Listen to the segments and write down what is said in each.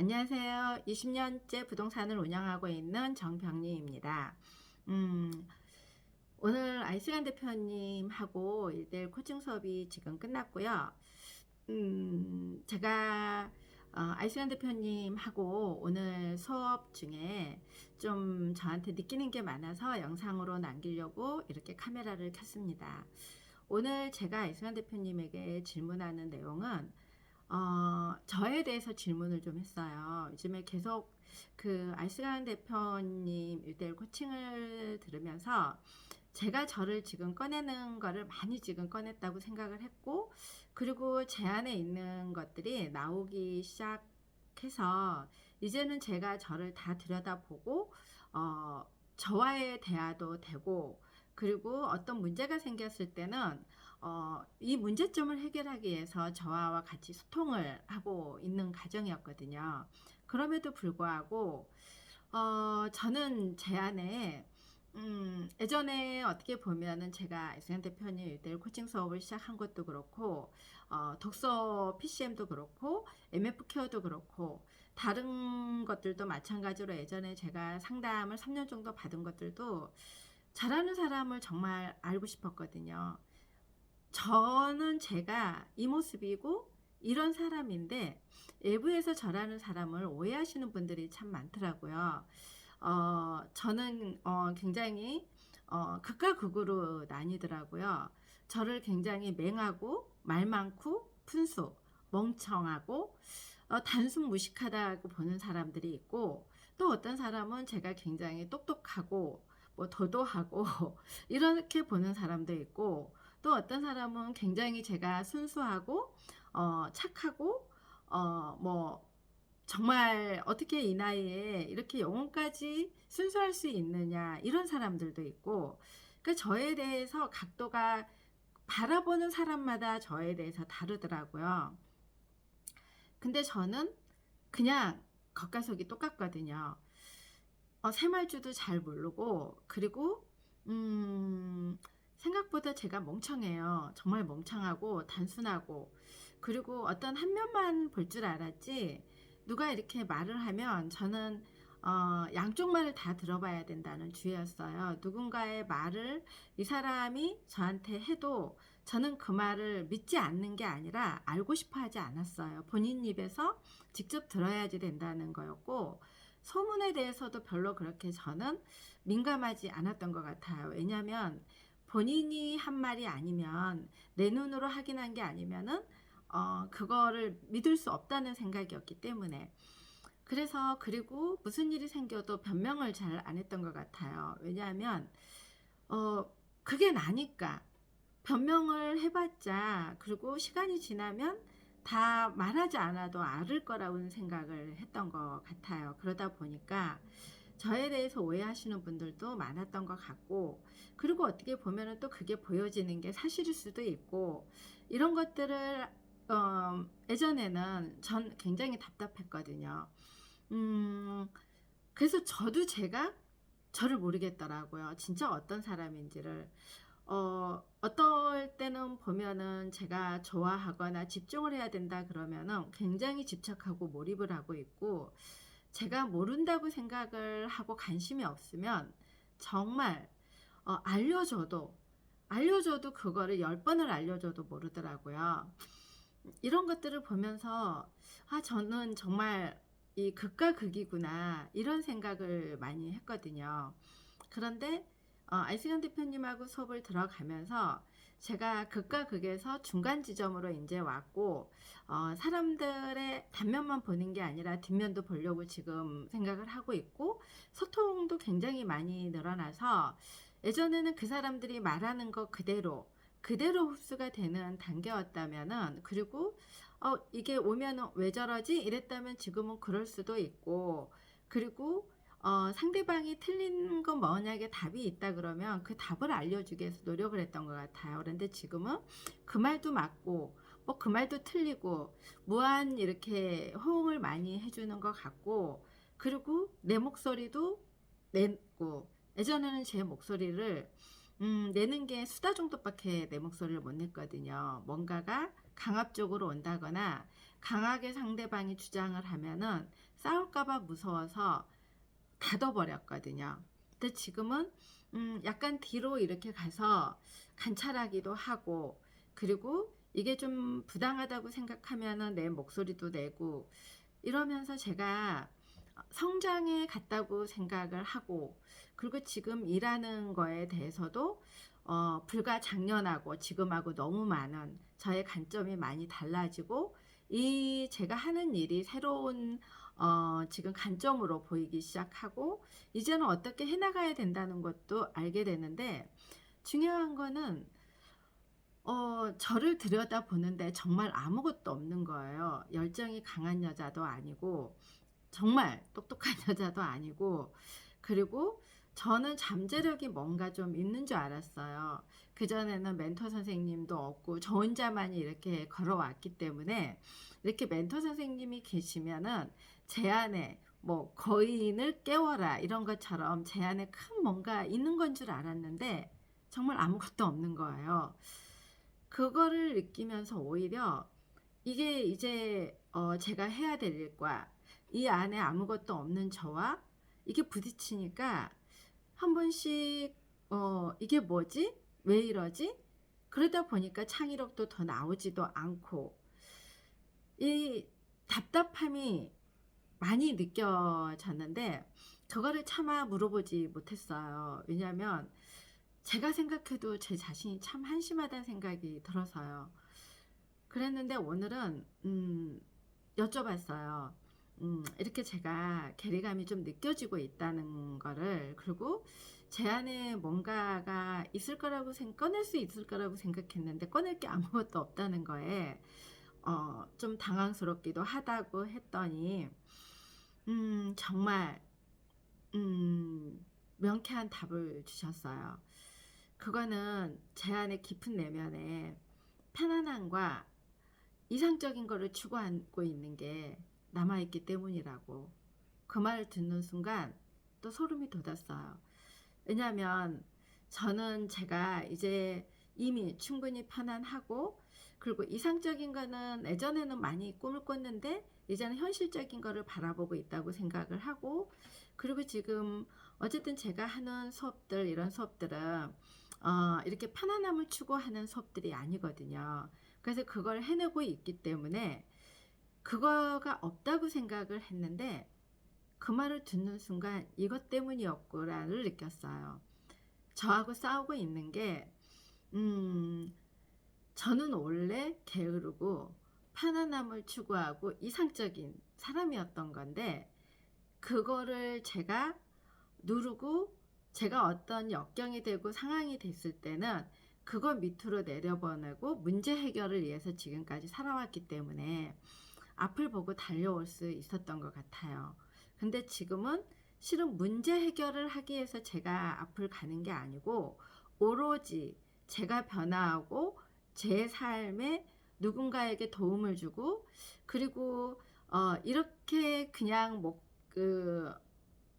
안녕하세요. 20년째 부동산을 운영하고 있는 정병리입니다. 음, 오늘 아이스간 대표님하고 1대1 코칭 수업이 지금 끝났고요. 음, 제가 어, 아이스간 대표님하고 오늘 수업 중에 좀 저한테 느끼는 게 많아서 영상으로 남기려고 이렇게 카메라를 켰습니다. 오늘 제가 아이스간 대표님에게 질문하는 내용은 어, 저에 대해서 질문을 좀 했어요. 요즘에 계속 그 아이스간 대표님 일대일 코칭을 들으면서 제가 저를 지금 꺼내는 거를 많이 지금 꺼냈다고 생각을 했고, 그리고 제 안에 있는 것들이 나오기 시작해서 이제는 제가 저를 다 들여다보고, 어, 저와의 대화도 되고, 그리고 어떤 문제가 생겼을 때는 어, 이 문제점을 해결하기 위해서 저와 같이 소통을 하고 있는 과정이었거든요. 그럼에도 불구하고 어, 저는 제 안에 음, 예전에 어떻게 보면은 제가 이승현 대표님 일대일 코칭 수업을 시작한 것도 그렇고, 어, 독서 PCM도 그렇고, MF 케어도 그렇고, 다른 것들도 마찬가지로 예전에 제가 상담을 3년 정도 받은 것들도 잘하는 사람을 정말 알고 싶었거든요. 저는 제가 이 모습이고 이런 사람인데 외부에서 저라는 사람을 오해하시는 분들이 참 많더라고요. 어, 저는 어, 굉장히 어, 극과 극으로 나뉘더라고요. 저를 굉장히 맹하고 말 많고 푼수, 멍청하고 어, 단순 무식하다고 보는 사람들이 있고 또 어떤 사람은 제가 굉장히 똑똑하고 뭐 도도하고 이렇게 보는 사람도 있고 또 어떤 사람은 굉장히 제가 순수하고 어, 착하고 어, 뭐 정말 어떻게 이 나이에 이렇게 영혼까지 순수할 수 있느냐 이런 사람들도 있고 그 저에 대해서 각도가 바라보는 사람마다 저에 대해서 다르더라고요. 근데 저는 그냥 겉가속이 똑같거든요. 어, 새말주도 잘 모르고 그리고 음, 생각보다 제가 멍청해요. 정말 멍청하고 단순하고 그리고 어떤 한 면만 볼 줄 알았지 누가 이렇게 말을 하면 저는 어, 양쪽 말을 다 들어봐야 된다는 주의였어요. 누군가의 말을 이 사람이 저한테 해도 저는 그 말을 믿지 않는 게 아니라 알고 싶어 하지 않았어요. 본인 입에서 직접 들어야지 된다는 거였고, 소문에 대해서도 별로 그렇게 저는 민감하지 않았던 것 같아요. 왜냐하면 본인이 한 말이 아니면 내 눈으로 확인한 게 아니면은 어, 그거를 믿을 수 없다는 생각이었기 때문에 그래서 그리고 무슨 일이 생겨도 변명을 잘 안 했던 것 같아요. 왜냐하면 어, 그게 나니까 변명을 해봤자 그리고 시간이 지나면 다 말하지 않아도 알을 거라고는 생각을 했던 것 같아요. 그러다 보니까 저에 대해서 오해하시는 분들도 많았던 것 같고, 그리고 어떻게 보면은 또 그게 보여지는 게 사실일 수도 있고, 이런 것들을, 어, 예전에는 전 굉장히 답답했거든요. 음, 그래서 저도 제가 저를 모르겠더라고요. 진짜 어떤 사람인지를. 어, 어떨 때는 보면은 제가 좋아하거나 집중을 해야 된다 그러면은 굉장히 집착하고 몰입을 하고 있고, 제가 모른다고 생각을 하고 관심이 없으면 정말 어, 알려줘도 알려줘도 그거를 열 번을 알려줘도 모르더라고요. 이런 것들을 보면서 아 저는 정말 이 극과 극이구나 이런 생각을 많이 했거든요. 그런데 어, 아이스간 대표님하고 수업을 들어가면서 제가 극과 극에서 중간 지점으로 이제 왔고, 어, 사람들의 단면만 보는 게 아니라 뒷면도 보려고 지금 생각을 하고 있고, 소통도 굉장히 많이 늘어나서 예전에는 그 사람들이 말하는 것 그대로, 그대로 흡수가 되는 단계였다면은, 그리고, 어, 이게 오면은 왜 저러지? 이랬다면 지금은 그럴 수도 있고, 그리고 어, 상대방이 틀린 건 만약에 답이 있다 그러면 그 답을 알려주기 위해서 노력을 했던 것 같아요. 그런데 지금은 그 말도 맞고, 뭐 그 말도 틀리고, 무한 이렇게 호응을 많이 해주는 것 같고, 그리고 내 목소리도 내고, 예전에는 제 목소리를, 음, 내는 게 수다 정도밖에 내 목소리를 못 냈거든요. 뭔가가 강압적으로 온다거나 강하게 상대방이 주장을 하면은 싸울까봐 무서워서 가둬버렸거든요. 근데 지금은 음, 약간 뒤로 이렇게 가서 관찰하기도 하고 그리고 이게 좀 부당하다고 생각하면은 내 목소리도 내고 이러면서 제가 성장해 갔다고 생각을 하고 그리고 지금 일하는 거에 대해서도 어, 불과 작년하고 지금하고 너무 많은 저의 관점이 많이 달라지고 이 제가 하는 일이 새로운 어, 지금 관점으로 보이기 시작하고 이제는 어떻게 해나가야 된다는 것도 알게 되는데 중요한 거는 어, 저를 들여다 보는데 정말 아무것도 없는 거예요. 열정이 강한 여자도 아니고 정말 똑똑한 여자도 아니고 그리고 저는 잠재력이 뭔가 좀 있는 줄 알았어요. 그전에는 멘토 선생님도 없고 저 혼자만이 이렇게 걸어왔기 때문에 이렇게 멘토 선생님이 계시면은 제 안에 뭐 거인을 깨워라 이런 것처럼 제 안에 큰 뭔가 있는 건 줄 알았는데 정말 아무것도 없는 거예요. 그거를 느끼면서 오히려 이게 이제 어 제가 해야 될 일과 이 안에 아무것도 없는 저와 이게 부딪히니까 한 번씩 어 이게 뭐지? 왜 이러지? 그러다 보니까 창의력도 더 나오지도 않고 이 답답함이 많이 느껴졌는데 그거를 차마 물어보지 못했어요. 왜냐하면 제가 생각해도 제 자신이 참 한심하다는 생각이 들어서요. 그랬는데 오늘은 음, 여쭤봤어요. 음, 이렇게 제가 괴리감이 좀 느껴지고 있다는 거를 그리고 제 안에 뭔가가 있을 거라고 생 꺼낼 수 있을 거라고 생각했는데 꺼낼 게 아무것도 없다는 거에 어, 좀 당황스럽기도 하다고 했더니 음, 정말 음, 명쾌한 답을 주셨어요. 그거는 제 안에 깊은 내면에 편안함과 이상적인 거를 추구하고 있는 게 남아있기 때문이라고 그 말을 듣는 순간 또 소름이 돋았어요. 왜냐하면 저는 제가 이제 이미 충분히 편안하고 그리고 이상적인 거는 예전에는 많이 꿈을 꿨는데 이제는 현실적인 거를 바라보고 있다고 생각을 하고 그리고 지금 어쨌든 제가 하는 수업들 이런 수업들은 어, 이렇게 편안함을 추구하는 수업들이 아니거든요. 그래서 그걸 해내고 있기 때문에 그거가 없다고 생각을 했는데 그 말을 듣는 순간 이것 때문이었구나를 느꼈어요. 저하고 싸우고 있는 게, 음, 저는 원래 게으르고 편안함을 추구하고 이상적인 사람이었던 건데, 그거를 제가 누르고 제가 어떤 역경이 되고 상황이 됐을 때는 그거 밑으로 내려보내고 문제 해결을 위해서 지금까지 살아왔기 때문에 앞을 보고 달려올 수 있었던 것 같아요. 근데 지금은 실은 문제 해결을 하기 위해서 제가 앞을 가는 게 아니고 오로지 제가 변화하고 제 삶에 누군가에게 도움을 주고 그리고 어 이렇게 그냥 뭐그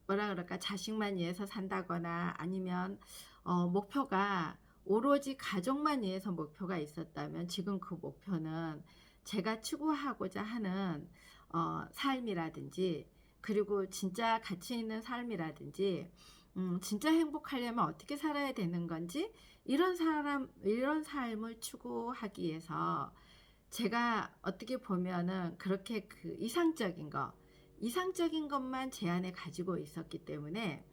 뭐라 그럴까 자식만 위해서 산다거나 아니면 어 목표가 오로지 가족만 위해서 목표가 있었다면 지금 그 목표는 제가 추구하고자 하는 어, 삶이라든지 그리고 진짜 가치 있는 삶이라든지 음, 진짜 행복하려면 어떻게 살아야 되는 건지 이런 사람 이런 삶을 추구하기 위해서 제가 어떻게 보면은 그렇게 그 이상적인 거 이상적인 것만 제 안에 가지고 있었기 때문에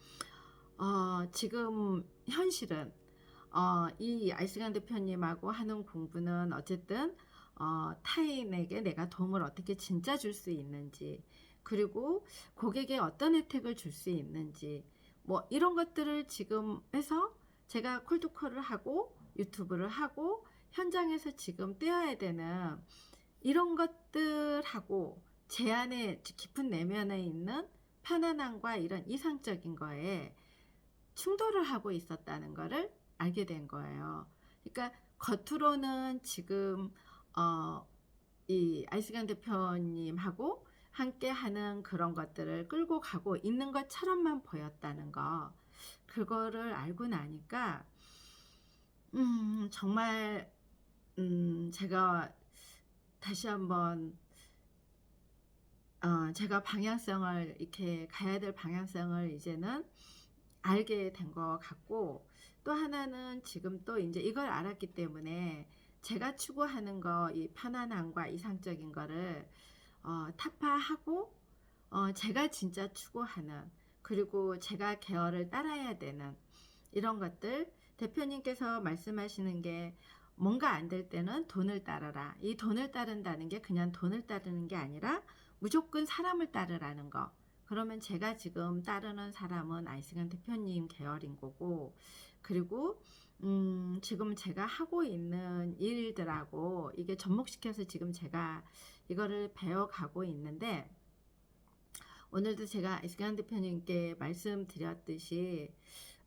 어, 지금 현실은 어, 이 아이스간 대표님하고 하는 공부는 어쨌든 어, 타인에게 내가 도움을 어떻게 진짜 줄 수 있는지 그리고 고객에 어떤 혜택을 줄 수 있는지 뭐 이런 것들을 지금 해서 제가 콜드콜을 하고 유튜브를 하고 현장에서 지금 떼어야 되는 이런 것들하고 제 안에 깊은 내면에 있는 편안함과 이런 이상적인 거에 충돌을 하고 있었다는 것을 알게 된 거예요. 그러니까 겉으로는 지금 어, 이 아이스강 대표님하고 함께 하는 그런 것들을 끌고 가고 있는 것처럼만 보였다는 거. 그거를 알고 나니까, 음, 정말, 음, 제가 다시 한번 제가 방향성을 이렇게 가야 될 방향성을 이제는 알게 된 것 같고 또 하나는 지금 또 이제 이걸 알았기 때문에 제가 추구하는 거 이 편안함과 이상적인 거를 어, 타파하고 어, 제가 진짜 추구하는 그리고 제가 계열을 따라야 되는 이런 것들 대표님께서 말씀하시는 게 뭔가 안 될 때는 돈을 따르라. 이 돈을 따른다는 게 그냥 돈을 따르는 게 아니라 무조건 사람을 따르라는 거. 그러면 제가 지금 따르는 사람은 아이스간 대표님 계열인 거고, 그리고 음, 지금 제가 하고 있는 일들하고 이게 접목시켜서 지금 제가 이거를 배워가고 있는데, 오늘도 제가 아이스간 대표님께 말씀드렸듯이,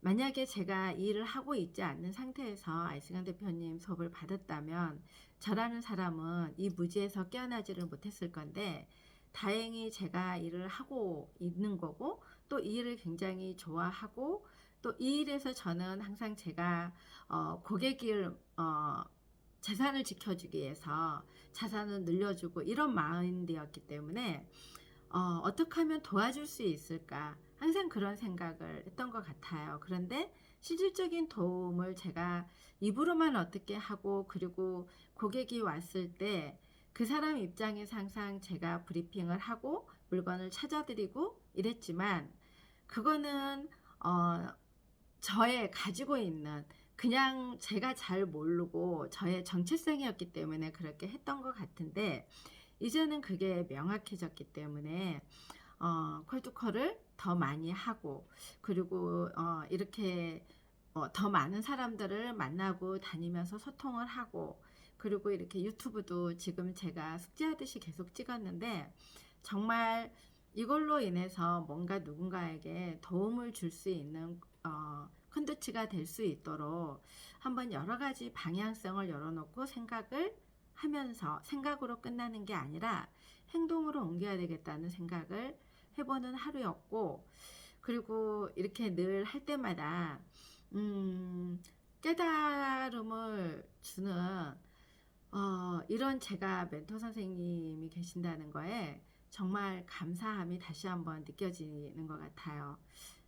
만약에 제가 이 일을 하고 있지 않는 상태에서 아이스간 대표님 수업을 받았다면 저라는 사람은 이 무지에서 깨어나지를 못했을 건데 다행히 제가 일을 하고 있는 거고 또 이 일을 굉장히 좋아하고 또 이 일에서 저는 항상 제가 어, 고객을 어, 재산을 지켜주기 위해서 자산을 늘려주고 이런 마인드였기 때문에 어, 어떻게 하면 도와줄 수 있을까 항상 그런 생각을 했던 것 같아요. 그런데 실질적인 도움을 제가 입으로만 어떻게 하고 그리고 고객이 왔을 때 그 사람 입장에서 항상 제가 브리핑을 하고 물건을 찾아드리고 이랬지만 그거는 어, 저의 가지고 있는 그냥 제가 잘 모르고 저의 정체성이었기 때문에 그렇게 했던 것 같은데 이제는 그게 명확해졌기 때문에 어, 콜투콜을 더 많이 하고 그리고 어, 이렇게 어, 더 많은 사람들을 만나고 다니면서 소통을 하고 그리고 이렇게 유튜브도 지금 제가 숙제하듯이 계속 찍었는데 정말 이걸로 인해서 뭔가 누군가에게 도움을 줄 수 있는 어, 컨텐츠가 될 수 있도록 한번 여러 가지 방향성을 열어놓고 생각을 하면서 생각으로 끝나는 게 아니라 행동으로 옮겨야 되겠다는 생각을 해보는 하루였고 그리고 이렇게 늘 할 때마다 음, 깨달음을 주는 어, 이런 제가 멘토 선생님이 계신다는 거에 정말 감사함이 다시 한번 느껴지는 것 같아요.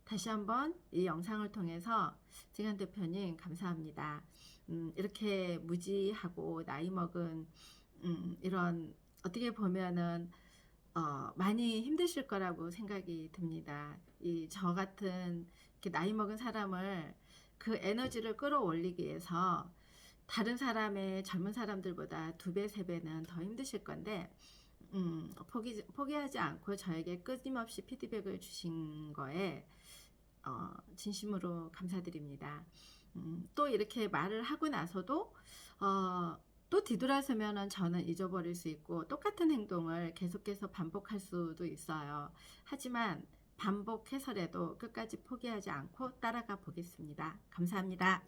다시 한번 이 영상을 통해서 지간 대표님 감사합니다. 음, 이렇게 무지하고 나이 먹은 음, 이런 어떻게 보면은 어, 많이 힘드실 거라고 생각이 듭니다. 이 저 같은 이렇게 나이 먹은 사람을 그 에너지를 끌어올리기 위해서 다른 사람의 젊은 사람들보다 두 배, 세 배는 더 힘드실 건데, 음, 포기, 포기하지 않고 저에게 끊임없이 피드백을 주신 거에, 어, 진심으로 감사드립니다. 음, 또 이렇게 말을 하고 나서도, 어, 또 뒤돌아서면은 저는 잊어버릴 수 있고 똑같은 행동을 계속해서 반복할 수도 있어요. 하지만 반복해서라도 끝까지 포기하지 않고 따라가 보겠습니다. 감사합니다.